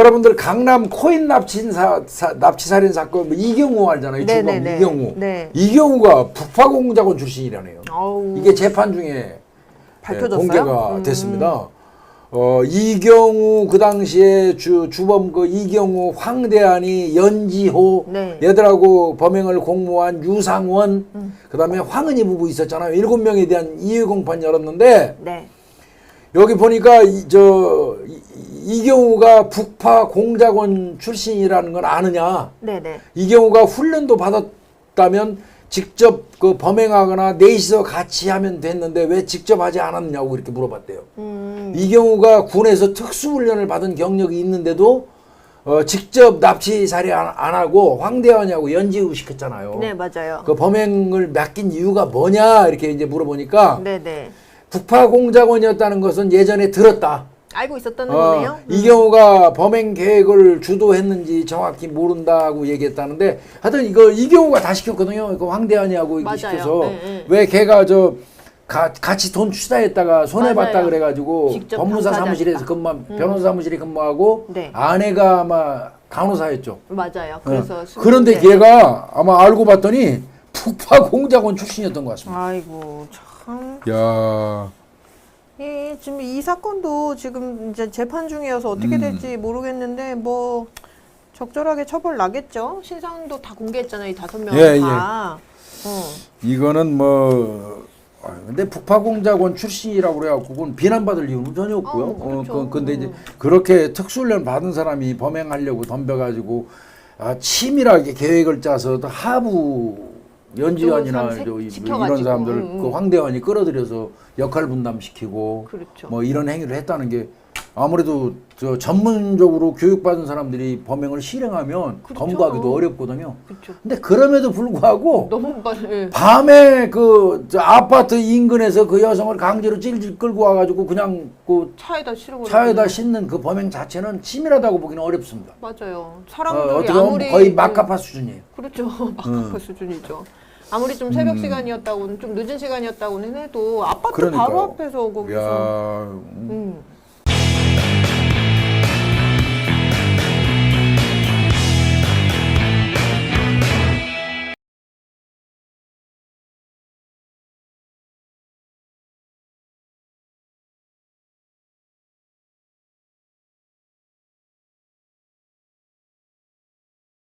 여러분들 강남 코인 납치 사, 사- 납치 살인 사건 뭐 이경우 알잖아요. 주범 네네네. 이경우. 네. 이경우가 북파공작원 출신이라네요. 아우, 이게 재판 중에 밝혀졌어요? 네, 공개가 음. 됐습니다. 어, 이경우 그 당시에 주 주범 그 이경우 황대한이 연지호 네. 얘들하고 범행을 공모한 유상원 음. 그다음에 황은희 부부 있었잖아요. 일곱 명에 대한 이해 공판 열었는데 네. 여기 보니까 이, 저 이, 이경우가 북파 공작원 출신이라는 걸 아느냐? 네네. 이경우가 훈련도 받았다면 직접 그 범행하거나 넷이서 같이 하면 됐는데 왜 직접 하지 않았냐고 이렇게 물어봤대요. 음, 이경우가 군에서 특수훈련을 받은 경력이 있는데도 어, 직접 납치 살해 안, 안 하고 황대환이하고 연지우 시켰잖아요. 네 맞아요. 그 범행을 맡긴 이유가 뭐냐 이렇게 이제 물어보니까 네네. 북파 공작원이었다는 것은 예전에 들었다. 알고 있었다는 어, 거네요. 음. 이경우가 범행 계획을 주도했는지 정확히 모른다고 얘기했다는데 하여튼 이거 이 경우가 다 시켰거든요. 이거 맞아요. 시켜서 네, 네. 왜 걔가 저 가, 같이 돈 투자했다가 손해 봤다 맞아요. 그래 가지고 직접 법무사 당사자니까. 사무실에서 근무 변호사 사무실에 근무하고 네. 아내가 아마 간호사였죠. 맞아요. 그래서 어. 수능 그런데 때- 걔가 아마 알고 봤더니 북파 공작원 출신이었던 것 같습니다. 아이고 참. 야, 이 지금 이 사건도 지금 이제 재판 중이어서 어떻게 음. 될지 모르겠는데 뭐 적절하게 처벌 나겠죠. 신상도 다 공개했잖아요. 이 다섯 명 예, 다. 어. 이거는 뭐 아, 근데 북파 공작원 출신이라고 그래갖고 그건 비난받을 이유는 전혀 없고요. 어, 그렇죠. 그, 근데 이제 그렇게 특수훈련 받은 사람이 범행하려고 덤벼가지고 아, 치밀하게 계획을 짜서 또 하부 연지환이나 이- 지켜가지고, 이런 사람들 응, 응. 그 황대환이 끌어들여서 역할 분담시키고 그렇죠. 뭐 이런 행위를 했다는 게 아무래도 저 전문적으로 교육받은 사람들이 범행을 실행하면 그렇죠. 검거하기도 어렵거든요. 그렇죠. 근데 그럼에도 불구하고 너무 빨리. 예. 밤에 그저 아파트 인근에서 그 여성을 강제로 찔찔 끌고 와가지고 그냥 그 차에다 실어 차에다 싣는 그 범행 자체는 치밀하다고 보기는 어렵습니다. 맞아요. 어, 사람들이 어떻게 보면 아무리 거의 음, 막가파 수준이에요. 그렇죠. 마카파 수준이죠. 아무리 좀 새벽 음. 시간이었다고는 좀 늦은 시간이었다고는 해도 아파트 그러니까요. 바로 앞에서 거기서 야, 음, 음.